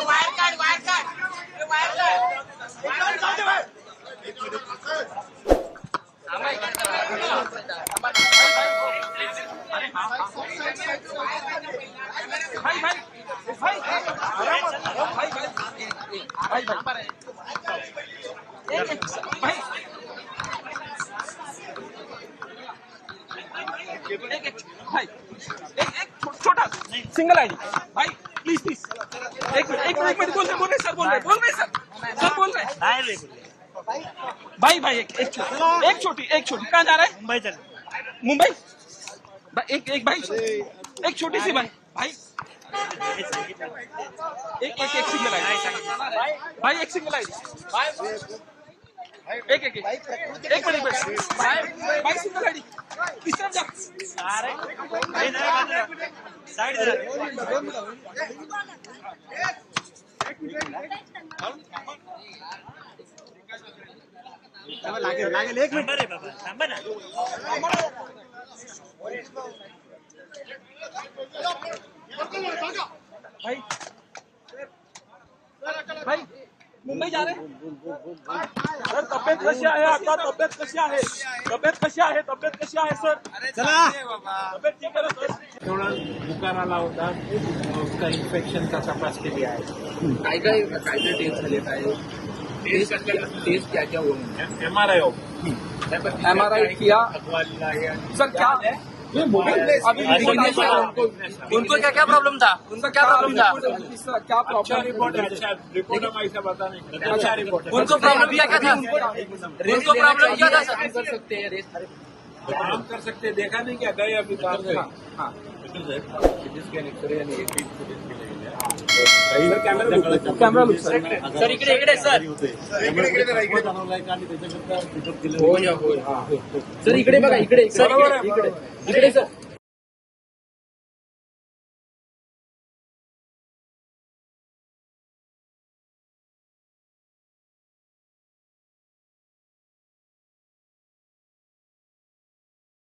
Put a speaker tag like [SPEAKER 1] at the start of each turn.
[SPEAKER 1] ભાઈ ભાઈ ભાઈ ભાઈ
[SPEAKER 2] एक एक भाई एक एक छोटा सिंगल आईडी। भाई प्लीज़ प्लीज़ एक मिनट एक मिनट बोल रहे बोल रहे सर बोल रहे बोल रहे सर। सर बोल रहे। भाई भाई एक एक छोटी एक छोटी एक छोटी। कहाँ जा रहा है?
[SPEAKER 3] मुंबई चल।
[SPEAKER 2] मुंबई? एक एक भाई एक छोटी सी भाई। भाई। एक एक एक सिंगल आईडी। भाई एक सिंगल आईडी। एक एक एक। एक मिनट भाई भाई सिंगल तरफ़
[SPEAKER 3] साइड जरा. थांबा रे बाबा थांबा ना
[SPEAKER 2] मुंबई जा सर तब्येत कशी आहे आता तब्येत कशी आहे तब्येत कशी आहे तब्येत कशी आहे सर?
[SPEAKER 3] चला।
[SPEAKER 2] तब्येत ठीक आहे ना सर?
[SPEAKER 4] थोडा बुकार आला होता उसका इन्फेक्शनचा तपास केली आहे
[SPEAKER 5] काय काय काय काय टेस्ट झाले काय टेस्ट टेस्ट क्या क्या हुआ?
[SPEAKER 4] एम आर आय
[SPEAKER 5] MRI किया?
[SPEAKER 4] अखबार आहे आणि
[SPEAKER 2] सर क्या
[SPEAKER 5] उनको उनको क्या क्या प्रॉब्लम था? उनका क्या प्रॉब्लम था?
[SPEAKER 2] क्या
[SPEAKER 4] प्रॉब्लम रिपोर्ट अच्छा रिपोर्ट हम ऐसा बता नहीं अच्छा रिपोर्ट
[SPEAKER 5] उनको प्रॉब्लम क्या क्या था? उनको प्रॉब्लम क्या था सर? कर सकते हैं रेस्ट
[SPEAKER 4] तो काम कर सकते देखा नहीं क्या? गए अभी काम से
[SPEAKER 2] हाँ
[SPEAKER 4] सिटी स्कॅन एक्सरे आणि एक फुटेज केलेले आहे. Camera
[SPEAKER 2] camera look sir
[SPEAKER 5] sir इकडे इकडे सर हो या हो या. सर इकडे बघा इकडे इकडे.
[SPEAKER 2] बरोबर आहे,
[SPEAKER 5] इकडे. इकडे सर